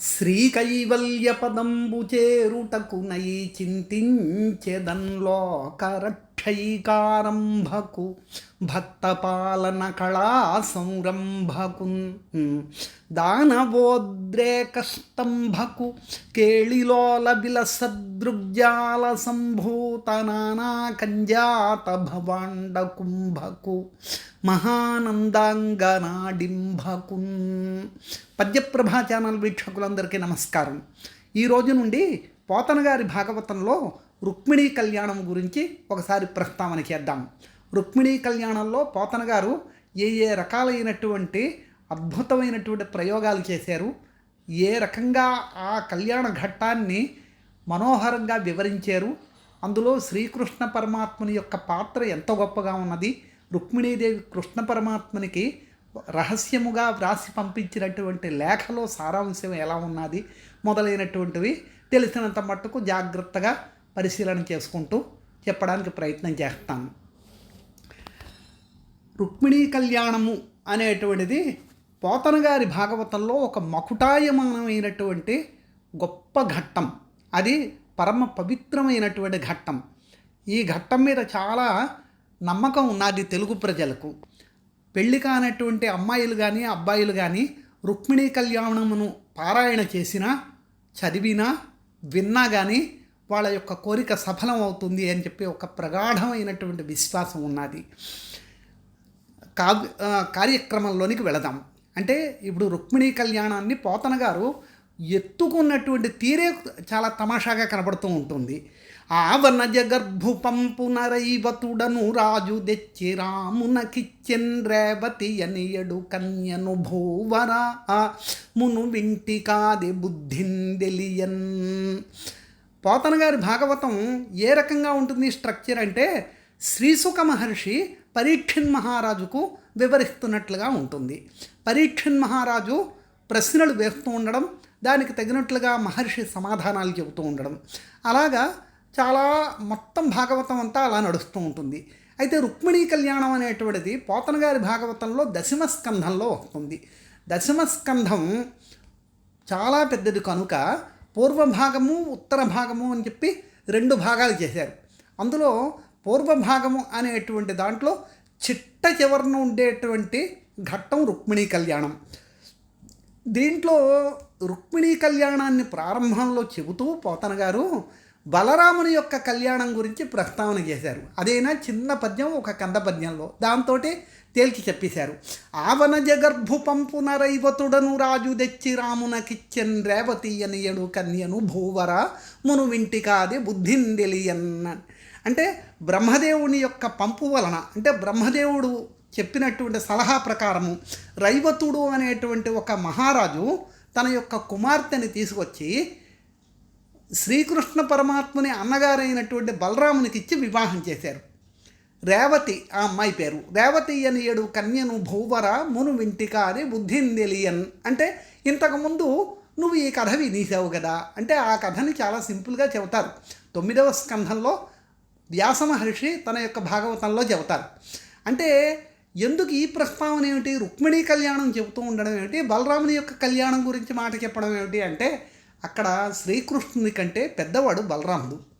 శ్రీకైవల్యపదంబు చేరుటకునై చింతించెదన్లోకరక్షైకారంభకు భక్తపాలన కళా సంరంభకున్ దానవోద్రేకస్తంభకు కేళిలోల బిల సదృగ్జాల సంభూతనానా కంజాత భవాండ కుంభకు మహానందాంగనాడింభకున్ పద్యప్రభా ఛానల్ వీక్షకులందరికీ నమస్కారం. ఈ రోజు నుండి పోతన గారి భాగవతంలో రుక్మిణీ కళ్యాణం గురించి ఒకసారి ప్రస్తావన చేద్దాం. రుక్మిణీ కళ్యాణంలో పోతన గారు ఏ ఏ రకాలైనటువంటి అద్భుతమైనటువంటి ప్రయోగాలు చేశారు? ఏ రకంగా ఆ కళ్యాణ ఘట్టాన్ని మనోహరంగా వివరించారు? అందులో శ్రీకృష్ణ పరమాత్మని యొక్క పాత్ర ఎంత గొప్పగా ఉన్నది? రుక్మిణీదేవి కృష్ణ పరమాత్మనికి రహస్యముగా వ్రాసి పంపించినటువంటి లేఖలో సారాంశం ఎలా ఉన్నది? మొదలైనటువంటివి తెలిసినంత మట్టుకు జాగ్రత్తగా పరిశీలన చేసుకుంటూ చెప్పడానికి ప్రయత్నం చేస్తాను. రుక్మిణీ కళ్యాణము అనేటువంటిది పోతన గారి భాగవతంలో ఒక మకుటాయమానమైనటువంటి గొప్ప ఘట్టం. అది పరమ పవిత్రమైనటువంటి ఘట్టం. ఈ ఘట్టం మీద చాలా నమ్మకం ఉన్నది తెలుగు ప్రజలకు. పెళ్ళి కానటువంటి అమ్మాయిలు కానీ అబ్బాయిలు కానీ రుక్మిణీ కళ్యాణమును పారాయణ చేసినా చదివినా విన్నా కానీ వాళ్ళ యొక్క కోరిక సఫలం అవుతుంది అని చెప్పి ఒక ప్రగాఢమైనటువంటి విశ్వాసం ఉన్నది. కావ్య కార్యక్రమంలోనికి వెళదాం. అంటే ఇప్పుడు రుక్మిణీ కళ్యాణాన్ని పోతన గారు ఎత్తుకున్నటువంటి తీరే చాలా తమాషాగా కనబడుతూ ఉంటుంది. ఆవర్ణ జగర్భు పంపునరైవతుడను రాజు తెచ్చి రామునకిచ్చెన్ రేవతి అనియడు కన్యను భూవరా మును వింటి కాది బుద్ధిందెలియన్. పోతన గారి భాగవతం ఏ రకంగా ఉంటుంది స్ట్రక్చర్ అంటే శ్రీసుఖ మహర్షి పరీక్షణ్ మహారాజుకు వివరిస్తున్నట్లుగా ఉంటుంది. పరీక్షణ్ మహారాజు ప్రశ్నలు వేస్తూ ఉండడం దానికి తగినట్లుగా మహర్షి సమాధానాలు చెబుతూ ఉండడం. అలాగా చాలా మొత్తం భాగవతం అంతా అలా నడుస్తూ ఉంటుంది. అయితే రుక్మిణీ కళ్యాణం అనేటువంటిది పోతన గారి భాగవతంలో దశమ స్కంధంలో వస్తుంది. దశమ స్కంధం చాలా పెద్దది కనుక పూర్వ భాగము ఉత్తర భాగము అని చెప్పి రెండు భాగాలు చేశారు. అందులో పూర్వ భాగము అనేటువంటి దాంట్లో చిట్ట చివరన ఉండేటువంటి ఘట్టం రుక్మిణీ కళ్యాణం. దీంట్లో రుక్మిణీ కళ్యాణాన్ని ప్రారంభంలో చెబుతూ పోతన గారు బలరాముని యొక్క కళ్యాణం గురించి ప్రస్తావన చేశారు. అదైనా చిన్న పద్యం ఒక కంద పద్యంలో. దాంతో తేల్చి చెప్పేశారు. ఆవన జగర్భు పంపున రైవతుడను రాజు తెచ్చి రామునకిచ్చెన్ రేవతి అనియడు కన్యను భూవర మును వింటి కాదే బుద్ధిందెలియన్న అంటే బ్రహ్మదేవుని యొక్క పంపు వలన అంటే బ్రహ్మదేవుడు చెప్పినటువంటి సలహా ప్రకారము రైవతుడు అనేటువంటి ఒక మహారాజు తన యొక్క కుమార్తెని తీసుకొచ్చి శ్రీకృష్ణ పరమాత్మని అన్నగారైనటువంటి బలరామునికి ఇచ్చి వివాహం చేశారు. రేవతి ఆ అమ్మాయి పేరు. రేవతి అని ఏడు కన్యను భూవర మును వింటికారి బుద్ధిందెలియన్. అంటే ఇంతకుముందు నువ్వు ఈ కథ వినేసావు కదా? అంటే ఆ కథని చాలా సింపుల్గా చెబుతారు. తొమ్మిదవ స్కంధంలో వ్యాస మహర్షి తన యొక్క భాగవతంలో చెబుతారు. అంటే ఎందుకు ఈ ప్రస్తావన ఏమిటి? రుక్మిణీ కళ్యాణం చెబుతూ ఉండడం ఏమిటి? బలరాముని యొక్క కళ్యాణం గురించి మాట చెప్పడం ఏమిటి? అంటే అక్కడ శ్రీకృష్ణుని కంటే పెద్దవాడు బలరాముడు.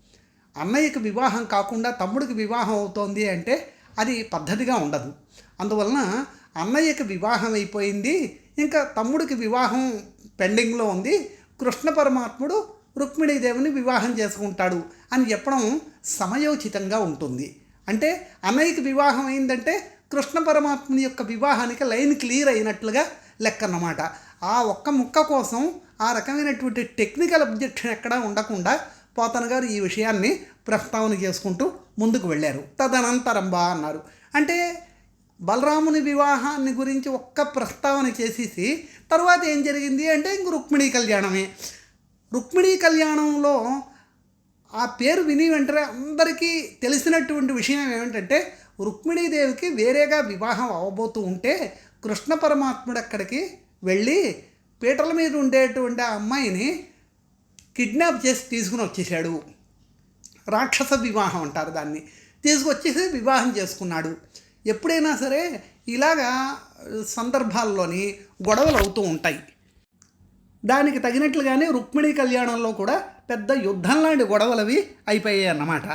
అన్నయ్యకి వివాహం కాకుండా తమ్ముడికి వివాహం అవుతోంది అంటే అది పద్ధతిగా ఉండదు. అందువలన అన్నయ్యకి వివాహం అయిపోయింది ఇంకా తమ్ముడికి వివాహం పెండింగ్లో ఉంది కృష్ణ పరమాత్ముడు రుక్మిణీదేవిని వివాహం చేసుకుంటాడు అని చెప్పడం సమయోచితంగా ఉంటుంది. అంటే అన్నయ్యకి వివాహం అయిందంటే కృష్ణ పరమాత్ముని యొక్క వివాహానికి లైన్ క్లియర్ అయినట్లుగా లెక్క అన్నమాట. ఆ ఒక్క ముక్క కోసం ఆ రకమైనటువంటి టెక్నికల్ అబ్జెక్షన్ ఎక్కడా ఉండకుండా పోతన గారు ఈ విషయాన్ని ప్రస్తావన చేసుకుంటూ ముందుకు వెళ్ళారు. తదనంతరం బా అన్నారు. అంటే బలరాముని వివాహాన్ని గురించి ఒక్క ప్రస్తావన చేసేసి తర్వాత ఏం జరిగింది అంటే ఇంక రుక్మిణీ కళ్యాణమే. రుక్మిణీ కళ్యాణంలో ఆ పేరు విని వెంటనే అందరికీ తెలిసినటువంటి విషయం ఏమిటంటే రుక్మిణీదేవికి వేరేగా వివాహం అవ్వబోతూ ఉంటే కృష్ణ పరమాత్ముడు అక్కడికి వెళ్ళి పీటల మీద ఉండేటువంటి ఆ అమ్మాయిని కిడ్నాప్ చేసి తీసుకుని వచ్చేసాడు రాక్షస వివాహం అంటారు దాన్ని. తీసుకొచ్చేసి వివాహం చేసుకున్నాడు. ఎప్పుడైనా సరే ఇలాగా సందర్భాల్లోని గొడవలు అవుతూ ఉంటాయి. దానికి తగినట్లుగానే రుక్మిణీ కళ్యాణంలో కూడా పెద్ద యుద్ధం లాంటి గొడవలవి అయిపోయాయి అన్నమాట.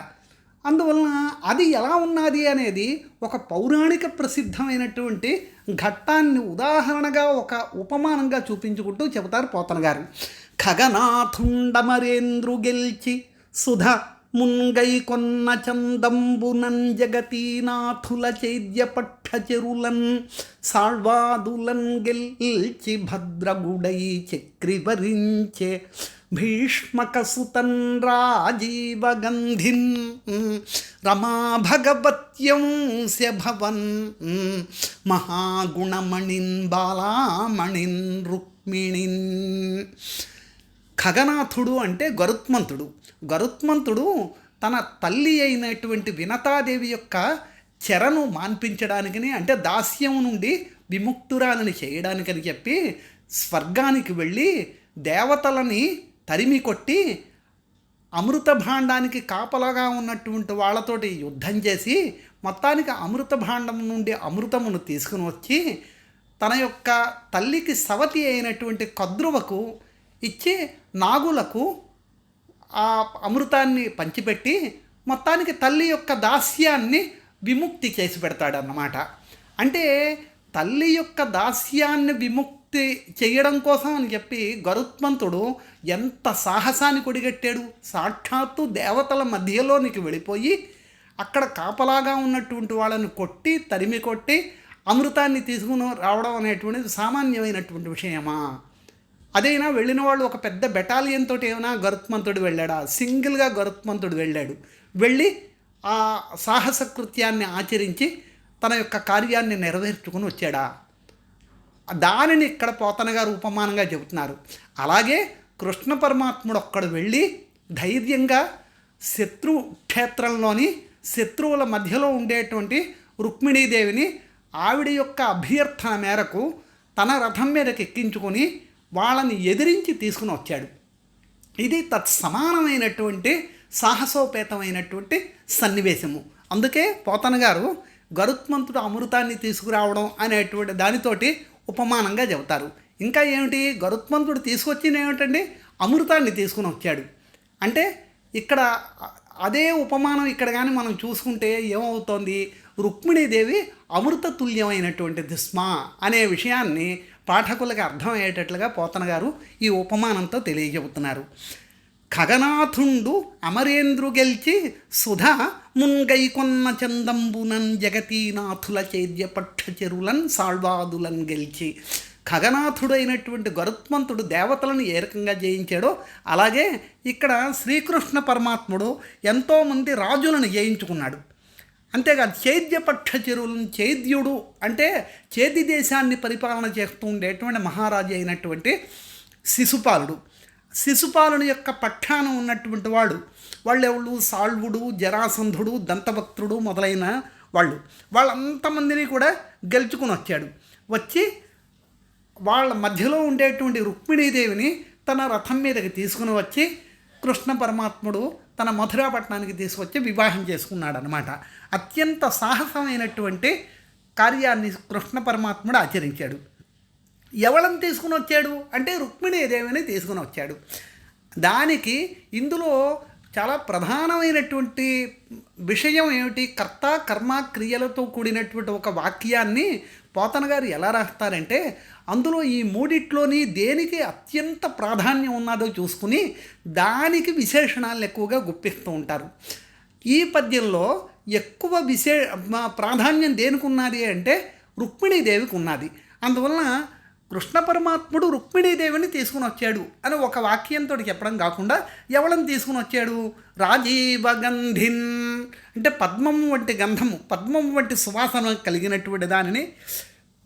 అందువలన అది ఎలా ఉన్నది అనేది ఒక పౌరాణిక ప్రసిద్ధమైనటువంటి ఘట్టాన్ని ఉదాహరణగా ఒక ఉపమానంగా చూపించుకుంటూ చెబుతారు పోతన గారు. ఖగనాథుండమరేంద్రు గెల్చి సుధ మున్గై కొన్న చందంబునన్ జగతీనాథుల చైద్యపక్ష చెరులన్ సాళ్వాదులన్ గెల్చి భద్రగుడై చక్రివరించే భీష్మకసుతన్ రాజీవగంధిన్ రమా భగవత్యంస్య భవన్ మహాగుణమణిన్ బాలామణిన్ రుక్మిణిన్. ఖగనాథుడు అంటే గరుత్మంతుడు. గరుత్మంతుడు తన తల్లి అయినటువంటి వినతాదేవి యొక్క చెరను మాన్పించడానికని అంటే దాస్యం నుండి విముక్తురాలని చేయడానికని చెప్పి స్వర్గానికి వెళ్ళి దేవతలని తరిమి కొట్టి అమృత భాండానికి కాపలాగా ఉన్నటువంటి వాళ్ళతోటి యుద్ధం చేసి మొత్తానికి అమృత భాండం నుండి అమృతమును తీసుకుని వచ్చి తన యొక్క తల్లికి సవతి అయినటువంటి కద్రువకు ఇచ్చి నాగులకు ఆ అమృతాన్ని పంచిపెట్టి మొత్తానికి తల్లి యొక్క దాస్యాన్ని విముక్తి చేసి పెడతాడన్నమాట. అంటే తల్లి యొక్క దాస్యాన్ని విముక్తి చేయడం కోసం అని చెప్పి గరుత్మంతుడు ఎంత సాహసాన్ని కొడిగట్టాడు. సాక్షాత్తు దేవతల మధ్యలోనికి వెళ్ళిపోయి అక్కడ కాపలాగా ఉన్నటువంటి వాళ్ళని కొట్టి తరిమి కొట్టి అమృతాన్ని తీసుకుని రావడం అనేటువంటిది సామాన్యమైనటువంటి విషయమా? అదైనా వెళ్ళిన వాళ్ళు ఒక పెద్ద బెటాలియన్ తోటి ఏమైనా గరుత్మంతుడు వెళ్ళాడా? సింగిల్గా గరుత్మంతుడు వెళ్ళాడు. వెళ్ళి ఆ సాహస కృత్యాన్ని ఆచరించి తన యొక్క కార్యాన్ని నెరవేర్చుకుని వచ్చాడా? దానిని ఇక్కడ పోతనగారు ఉపమానంగా చెబుతున్నారు. అలాగే కృష్ణ పరమాత్ముడు ఒక్కడు వెళ్ళి ధైర్యంగా శత్రు క్షేత్రంలోని శత్రువుల మధ్యలో ఉండేటువంటి రుక్మిణీదేవిని ఆవిడ యొక్క అభ్యర్థన మేరకు తన రథం మీదకి ఎక్కించుకొని వాళ్ళని ఎదిరించి తీసుకుని వచ్చాడు. ఇది తత్సమానమైనటువంటి సాహసోపేతమైనటువంటి సన్నివేశము. అందుకే పోతన గారు గరుత్మంతుడు అమృతాన్ని తీసుకురావడం అనేటువంటి దానితోటి ఉపమానంగా చెబుతారు. ఇంకా ఏమిటి? గరుత్మంతుడు తీసుకొచ్చింది ఏమిటండి? అమృతాన్ని తీసుకుని వచ్చాడు. అంటే ఇక్కడ అదే ఉపమానం ఇక్కడ కానీ మనం చూసుకుంటే ఏమవుతోంది? రుక్మిణీదేవి అమృత తుల్యమైనటువంటిది స్మా అనే విషయాన్ని పాఠకులకు అర్థమయ్యేటట్లుగా పోతన గారు ఈ ఉపమానంతో తెలియజెబుతున్నారు. ఖగనాథుండు అమరేంద్రు గెలిచి సుధ మున్గైకొన్న చందంబునన్ జగతీనాథుల చైద్య పట్ట చెరువులన్ సాళ్వాదులన్ గెలిచి. ఖగనాథుడైనటువంటి గరుత్మంతుడు దేవతలను ఏ రకంగా జయించాడో అలాగే ఇక్కడ శ్రీకృష్ణ పరమాత్ముడు ఎంతోమంది రాజులను జయించుకున్నాడు. అంతేకాదు చైద్యపక్ష చెరువులను చైద్యుడు అంటే చేతి దేశాన్ని పరిపాలన చేస్తూ ఉండేటువంటి మహారాజు అయినటువంటి శిశుపాలుడు. శిశుపాలుని యొక్క పక్షాన ఉన్నటువంటి వాడు వాళ్ళు ఎవరు సాల్వుడు జరాసంధుడు దంతభక్తుడు మొదలైన వాళ్ళు. వాళ్ళంతమందిని కూడా గెలుచుకుని వచ్చాడు. వచ్చి వాళ్ళ మధ్యలో ఉండేటువంటి రుక్మిణీదేవిని తన రథం మీదకి తీసుకుని వచ్చి కృష్ణ పరమాత్ముడు తన మధురాపట్నానికి తీసుకొచ్చి వివాహం చేసుకున్నాడు అనమాట అత్యంత సాహసమైనటువంటి కార్యాన్ని కృష్ణ పరమాత్ముడు ఆచరించాడు. ఎవళ్ళని తీసుకుని వచ్చాడు? అంటే రుక్మిణీదేవిని తీసుకుని వచ్చాడు. దానికి ఇందులో చాలా ప్రధానమైనటువంటి విషయం ఏమిటి? కర్త కర్మ క్రియలతో కూడినటువంటి ఒక వాక్యాన్ని పోతన గారు ఎలా రాస్తారంటే అందులో ఈ మూడిట్లోని దేనికి అత్యంత ప్రాధాన్యం ఉన్నదో చూసుకుని దానికి విశేషణాలను ఎక్కువగా గుప్పిస్తూ ఉంటారు. ఈ పద్యంలో ఎక్కువ విశే ప్రాధాన్యం దేనికి ఉన్నది అంటే రుక్మిణీదేవికి ఉన్నది. అందువలన కృష్ణ పరమాత్ముడు రుక్మిణీదేవిని తీసుకుని వచ్చాడు అని ఒక వాక్యంతో చెప్పడం కాకుండా ఎవడని తీసుకుని వచ్చాడు? రాజీవ గంధిన్ అంటే పద్మం వంటి గంధము పద్మం వంటి సువాసన కలిగినటువంటి దానిని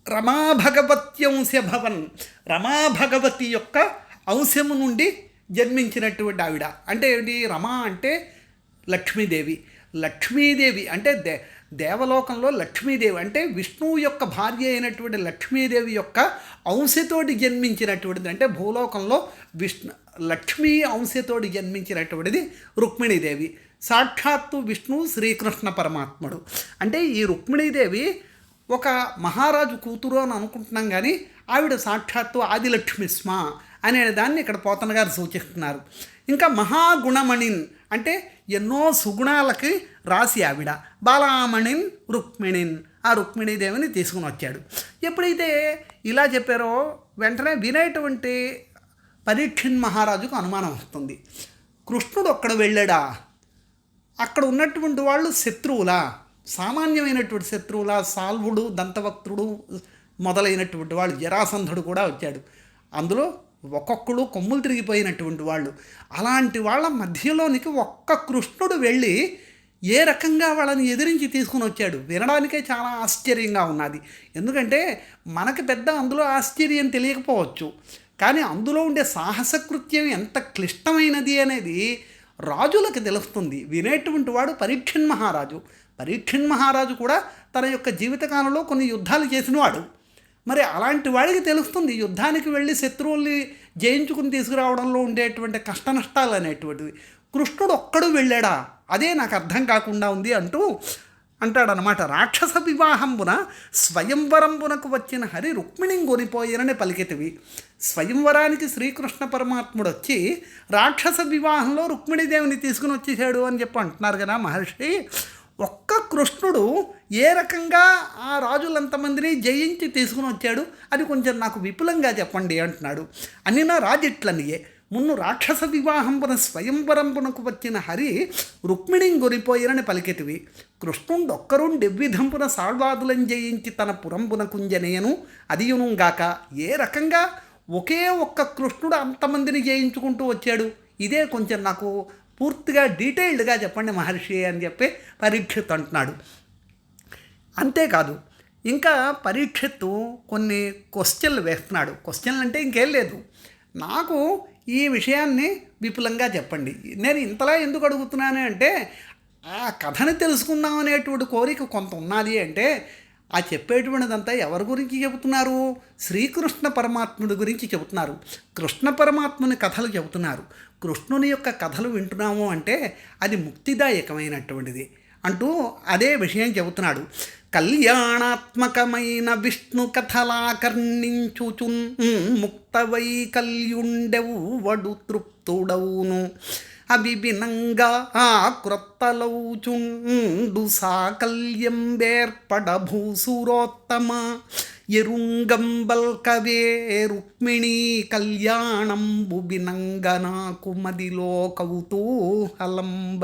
రమాభగవత్యంశ భవన్. రమాభగవతి యొక్క అంశము నుండి జన్మించినటువంటి ఆవిడ. అంటే ఏంటి రమా అంటే లక్ష్మీదేవి. లక్ష్మీదేవి అంటే దే దేవలోకంలో లక్ష్మీదేవి. అంటే విష్ణువు యొక్క భార్య అయినటువంటి లక్ష్మీదేవి యొక్క అంశతోటి జన్మించినటువంటిది. అంటే భూలోకంలో విష్ణు లక్ష్మీ అంశతోటి జన్మించినటువంటిది రుక్మిణీదేవి. సాక్షాత్తు విష్ణువు శ్రీకృష్ణ పరమాత్ముడు. అంటే ఈ రుక్మిణీదేవి ఒక మహారాజు కూతురు అని అనుకుంటున్నాం కానీ ఆవిడ సాక్షాత్తు ఆదిలక్ష్మి స్మ అనే దాన్ని ఇక్కడ పోతన గారు సూచిస్తున్నారు. ఇంకా మహాగుణమణిన్ అంటే ఎన్నో సుగుణాలకి రాసి ఆవిడ. బాలామణిన్ రుక్మిణిన్. ఆ రుక్మిణీదేవిని తీసుకుని వచ్చాడు. ఎప్పుడైతే ఇలా చెప్పారో వెంటనే వినేటువంటి పరీక్షిన్ మహారాజుకు అనుమానం వస్తుంది. కృష్ణుడు ఒక్కడ వెళ్ళాడా? అక్కడ ఉన్నటువంటి వాళ్ళు శత్రువులా? సామాన్యమైనటువంటి శత్రువుల సాల్వుడు దంతవక్తుడు మొదలైనటువంటి వాళ్ళు జరాసంధుడు కూడా వచ్చాడు. అందులో ఒక్కొక్కడు కొమ్ములు తిరిగిపోయినటువంటి వాళ్ళు. అలాంటి వాళ్ళ మధ్యలోనికి ఒక్క కృష్ణుడు వెళ్ళి ఏ రకంగా వాళ్ళని ఎదిరించి తీసుకుని వచ్చాడు? వినడానికే చాలా ఆశ్చర్యంగా ఉన్నది. ఎందుకంటే మనకి పెద్ద అందులో ఆశ్చర్యం తెలియకపోవచ్చు. కానీ అందులో ఉండే సాహసకృత్యం ఎంత క్లిష్టమైనది అనేది రాజులకు తెలుస్తుంది. వినేటువంటి వాడు పరీక్షన్ మహారాజు. పరీక్షణ్ మహారాజు కూడా తన యొక్క జీవితకాలంలో కొన్ని యుద్ధాలు చేసినవాడు. మరి అలాంటి వాడికి తెలుస్తుంది యుద్ధానికి వెళ్ళి శత్రువుల్ని జయించుకుని తీసుకురావడంలో ఉండేటువంటి కష్ట నష్టాలు అనేటువంటివి. కృష్ణుడు ఒక్కడు వెళ్ళాడా? అదే నాకు అర్థం కాకుండా ఉంది అంటూ అంటాడనమాట రాక్షస వివాహంబున స్వయంవరంబునకు వచ్చిన హరి రుక్మిణిని కొనిపోయినని పలికితివి. స్వయంవరానికి శ్రీకృష్ణ పరమాత్ముడు వచ్చి రాక్షస వివాహంలో రుక్మిణీదేవిని తీసుకుని వచ్చేసాడు అని చెప్పి అంటున్నారు కదా మహర్షి. ఒక్క కృష్ణుడు ఏ రకంగా ఆ రాజులంతమందిని జయించి తీసుకుని వచ్చాడు? అది కొంచెం నాకు విపులంగా చెప్పండి అంటున్నాడు. అనినా రాజిట్లనియే. మున్ను రాక్షస వివాహంపున స్వయంవరంపునకు వచ్చిన హరి రుక్మిణిని గొనిపోయినని పలికెతివి. కృష్ణుండొక్కరుండెవ్విధంపున సాళ్వాదులను జయించి తన పురంబునకుంజనేయను అదియునుగాక ఏ రకంగా ఒకే ఒక్క కృష్ణుడు అంతమందిని జయించుకుంటూ వచ్చాడు? ఇదే కొంచెం నాకు పూర్తిగా డీటెయిల్డ్గా చెప్పండి మహర్షి అని చెప్పి పరీక్షిత్ అంటున్నాడు. అంతేకాదు ఇంకా పరీక్షిత్తు కొన్ని క్వశ్చన్లు వేస్తున్నాడు. క్వశ్చన్లు అంటే ఇంకేం లేదు. నాకు ఈ విషయాన్ని విపులంగా చెప్పండి. నేను ఇంతలా ఎందుకు అడుగుతున్నాను అంటే ఆ కథని తెలుసుకుందాం అనేటువంటి కోరిక కొంత ఉన్నది అంటే ఆ చెప్పేటువంటిదంతా ఎవరి గురించి చెబుతున్నారు? శ్రీకృష్ణ పరమాత్ముడి గురించి చెబుతున్నారు. కృష్ణ పరమాత్ముని కథలు చెబుతున్నారు. కృష్ణుని యొక్క కథలు వింటున్నాము అంటే అది ముక్తిదాయకమైనటువంటిది అంటూ అదే విషయం చెబుతున్నాడు. కళ్యాణాత్మకమైన విష్ణు కథలాకర్ణించుచున్ ముక్తవై కల్యుండెవ్వడు తృప్తుడవును. అవిభినంగా ఆ క్రొత్తలౌచుండు సాకల్యం వేర్పడ ఎరుంగంబల్ ఎరుంగంబల్కవే రుక్మిణీ కళ్యాణంబు బినంగ నాకు మదిలో కౌతూహలం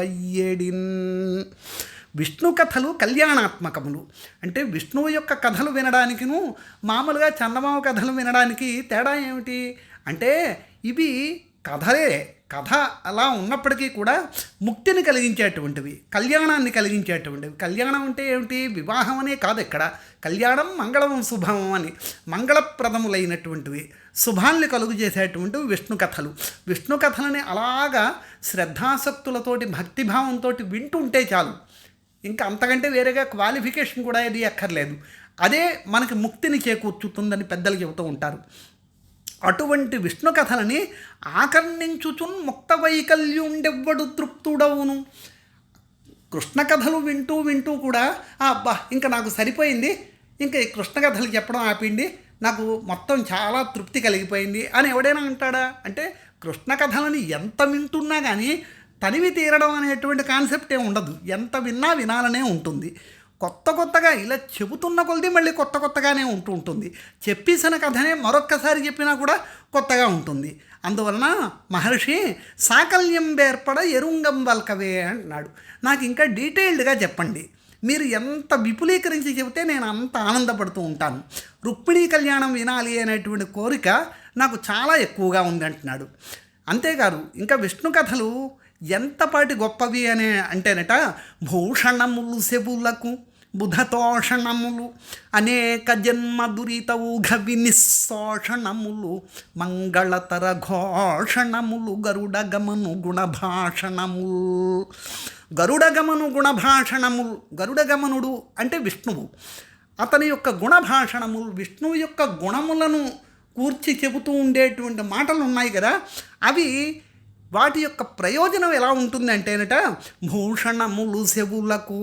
విష్ణు కథలు కళ్యాణాత్మకములు. అంటే విష్ణువు యొక్క కథలు వినడానికిను మామూలుగా చందమామ కథలు వినడానికి తేడా ఏమిటి? అంటే ఇవి కథలే. కథ అలా ఉన్నప్పటికీ కూడా ముక్తిని కలిగించేటువంటివి కళ్యాణాన్ని కలిగించేటువంటివి. కళ్యాణం అంటే ఏమిటి? వివాహం అనే కాదు ఇక్కడ. కళ్యాణం మంగళం శుభం అని మంగళప్రదములైనటువంటివి. శుభాన్ని కలుగు చేసేటువంటివి విష్ణు కథలు. విష్ణు కథలని అలాగా శ్రద్ధాసక్తులతోటి భక్తిభావంతో వింటుంటే చాలు. ఇంకా అంతకంటే వేరేగా క్వాలిఫికేషన్ కూడా ఏది అక్కర్లేదు అదే మనకి ముక్తిని చేకూర్చుతుందని పెద్దలు చెబుతూ ఉంటారు. అటువంటి విష్ణు కథలని ఆకర్ణించుచున్ ముక్త వైకల్యుండెవ్వడు తృప్తుడవును. కృష్ణ కథలు వింటూ వింటూ కూడా అబ్బా ఇంకా నాకు సరిపోయింది. ఇంకా ఈ కృష్ణ కథలు చెప్పడం ఆపిండి నాకు మొత్తం చాలా తృప్తి కలిగిపోయింది అని ఎవడైనా అంటాడా? అంటే కృష్ణ కథలని ఎంత వింటున్నా కానీ తనివి తీరడం అనేటువంటి కాన్సెప్ట్ ఏమి ఉండదు. ఎంత విన్నా వినాలనే ఉంటుంది. కొత్త కొత్తగా ఇలా చెబుతున్న కొలది మళ్ళీ కొత్త కొత్తగానే ఉంటూ ఉంటుంది. చెప్పేసిన కథనే మరొక్కసారి చెప్పినా కూడా కొత్తగా ఉంటుంది. అందువలన మహర్షి సాకల్యం ఏర్పడ ఎరుంగం వల్కవే అంటున్నాడు నాకు ఇంకా డీటెయిల్డ్గా చెప్పండి. మీరు ఎంత విపులీకరించి చెబితే నేను అంత ఆనందపడుతూ ఉంటాను. రుక్మిణీ కళ్యాణం వినాలి అనేటువంటి కోరిక నాకు చాలా ఎక్కువగా ఉంది అంటున్నాడు అంతేకాదు ఇంకా విష్ణు కథలు ఎంతపాటి గొప్పవి అనే అంటేనట భూషణములు సెవులకు బుధతోషణములు అనేక జన్మ దురిత ఊఘ వినిశోషణములు మంగళతర ఘోషణములు గరుడ గమను గుణభాషణములు. గరుడ గమను గుణభాషణములు గరుడ గమనుడు అంటే విష్ణువు. అతని యొక్క గుణభాషణములు విష్ణువు యొక్క గుణములను కూర్చి చెబుతూ ఉండేటువంటి మాటలు ఉన్నాయి కదా అవి వాటి యొక్క ప్రయోజనం ఎలా ఉంటుంది అంటేనట భూషణములు చెవులకు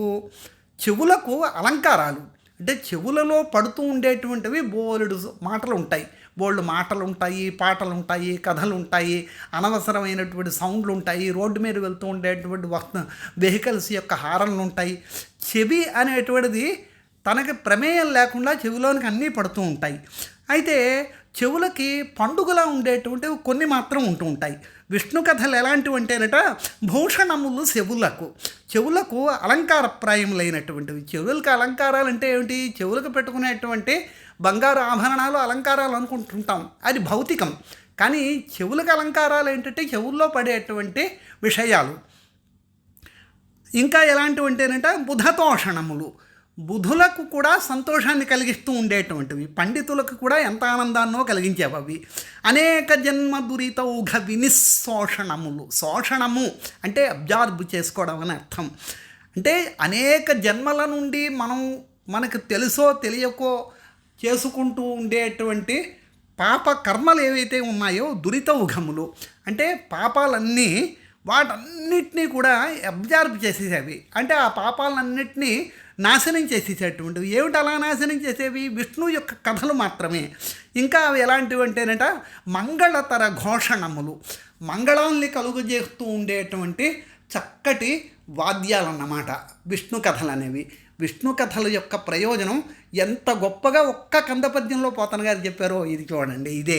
చెవులకు అలంకారాలు. అంటే చెవులలో పడుతూ ఉండేటువంటివి బోలెడు మాటలు ఉంటాయి బోల్డ్ మాటలు ఉంటాయి పాటలు ఉంటాయి కథలు ఉంటాయి అనవసరమైనటువంటి సౌండ్లు ఉంటాయి రోడ్డు మీద వెళ్తూ ఉండేటువంటి వస్తు వెహికల్స్ యొక్క హారన్లు ఉంటాయి చెవి అనేటువంటిది తనకి ప్రమేయం లేకుండా చెవిలోనికి అన్నీ పడుతూ ఉంటాయి. అయితే చెవులకి పండుగలా ఉండేటువంటివి కొన్ని మాత్రం ఉంటూ ఉంటాయి. విష్ణు కథలు ఎలాంటివి అంటేనట భూషణములు చెవులకు. చెవులకు అలంకారప్రాయములైనటువంటివి. చెవులకు అలంకారాలు అంటే ఏమిటి? చెవులకు పెట్టుకునేటువంటి బంగారు ఆభరణాలు అలంకారాలు అనుకుంటుంటాం. అది భౌతికం. కానీ చెవులకు అలంకారాలు ఏంటంటే చెవుల్లో పడేటువంటి విషయాలు. ఇంకా ఎలాంటివి అంటేనంట బుధతోషణములు. బుధులకు కూడా సంతోషాన్ని కలిగిస్తూ ఉండేటువంటివి. పండితులకు కూడా ఎంత ఆనందాన్నో కలిగించేవి అవి. అనేక జన్మ దురితౌఘ వినిశోషణములు. శోషణము అంటే అబ్జార్బ్ చేసుకోవడం అని అర్థం. అంటే అనేక జన్మల నుండి మనం మనకు తెలుసో తెలియకో చేసుకుంటూ ఉండేటువంటి పాప కర్మలు ఏవైతే ఉన్నాయో దురితౌఘములు. అంటే పాపాలన్నీ వాటన్నిటినీ కూడా అబ్జార్బ్ చేసేసేవి. అంటే ఆ పాపాలన్నిటినీ నాశనం చేసేసేటువంటివి ఏమిటి అలా నాశనం చేసేవి? విష్ణు యొక్క కథలు మాత్రమే. ఇంకా అవి ఎలాంటివి అంటేనట మంగళతర ఘోషణములు. మంగళాన్ని కలుగజేస్తూ ఉండేటువంటి చక్కటి వాద్యాలన్నమాట. విష్ణు కథలు అనేవి విష్ణు కథల యొక్క ప్రయోజనం ఎంత గొప్పగా ఒక్క కందపద్యంలో పోతన గారు చెప్పారో ఇది చూడండి. ఇదే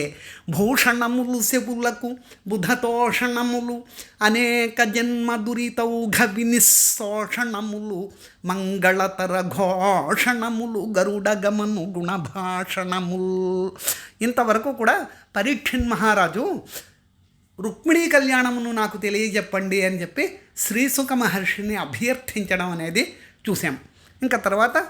భూషణములు శపులకు బుధతోషణములు అనేక జన్మ దురితౌఘ వినిశోషణములు మంగళతర ఘోషణములు గరుడ గమను గుణభాషణములు ఇంతవరకు కూడా పరీక్షిన్ మహారాజు రుక్మిణీ కళ్యాణమును నాకు తెలియజెప్పండి అని చెప్పి శ్రీసుఖ మహర్షిని అభ్యర్థించడం అనేది చూసాం ఇంకా తర్వాత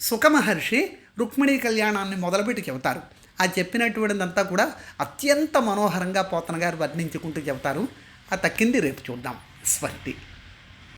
సుఖమహర్షి రుక్మిణీ కళ్యాణాన్ని మొదలుపెట్టి చెబుతారు. ఆ చెప్పినటువంటిదంతా కూడా అత్యంత మనోహరంగా పోతన గారు వర్ణించుకుంటూ చెబుతారు. ఆ తక్కింది రేపు చూద్దాం. స్వర్తి.